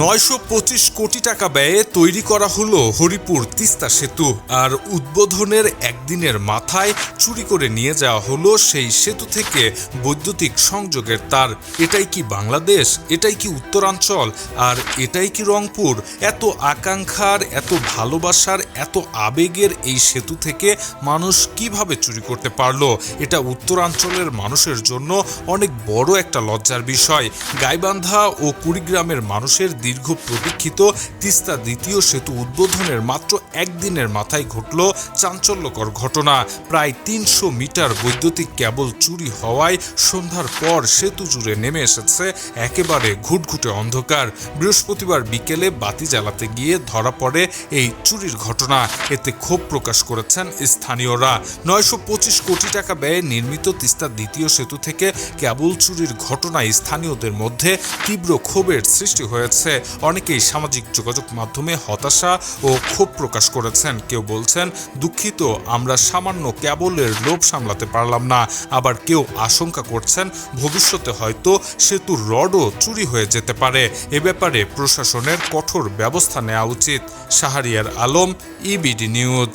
নয়শো পঁচিশ কোটি টাকা ব্যয়ে তৈরি করা হলো হরিপুর তিস্তা সেতু। আর উদ্বোধনের একদিনের মাথায় চুরি করে নিয়ে যাওয়া হলো সেই সেতু থেকে বৈদ্যুতিক সংযোগের তার। এটাই কি বাংলাদেশ? এটাই কি উত্তরাঞ্চল? আর এটাই কি রংপুর? এত আকাঙ্ক্ষার, এত ভালোবাসার, এত আবেগের এই সেতু থেকে মানুষ কীভাবে চুরি করতে পারল? এটা উত্তরাঞ্চলের মানুষের জন্য অনেক বড় একটা লজ্জার বিষয়। গাইবান্ধা ও কুড়িগ্রামের মানুষের দীর্ঘ প্রতীক্ষিত তিস্তা দ্বিতীয় সেতু উদ্বোধনের মাত্র একদিনের মাথায় ঘটল চাঞ্চল্যকর ঘটনা। প্রায় তিনশো মিটার বৈদ্যুতিক কেবল চুরি হওয়ায় সন্ধ্যার পর সেতু জুড়ে নেমে এসেছে একেবারে ঘুটঘুটে অন্ধকার। বৃহস্পতিবার বিকেলে বাতি জ্বালাতে গিয়ে ধরা পড়ে এই চুরির ঘটনা। এতে ক্ষোভ প্রকাশ করেছেন স্থানীয়রা। নয়শো পঁচিশ কোটি টাকা ব্যয়ে নির্মিত তিস্তা দ্বিতীয় সেতু থেকে কেবল চুরির ঘটনায় স্থানীয়দের মধ্যে তীব্র ক্ষোভের সৃষ্টি হয়েছে। অনেকেই সামাজিক যোগাযোগ মাধ্যমে হতাশা ও ক্ষোভ প্রকাশ করেছেন। কেউ বলছেন, দুঃখিত, আমরা সামান্য কেবলের লোভ সামলাতে পারলাম না। আবার কেউ আশঙ্কা করছেন, ভবিষ্যতে হয়তো সেতুর রডও চুরি হয়ে যেতে পারে। এ ব্যাপারে প্রশাসনের কঠোর ব্যবস্থা নেওয়া উচিত। Shahriar Alam EBD news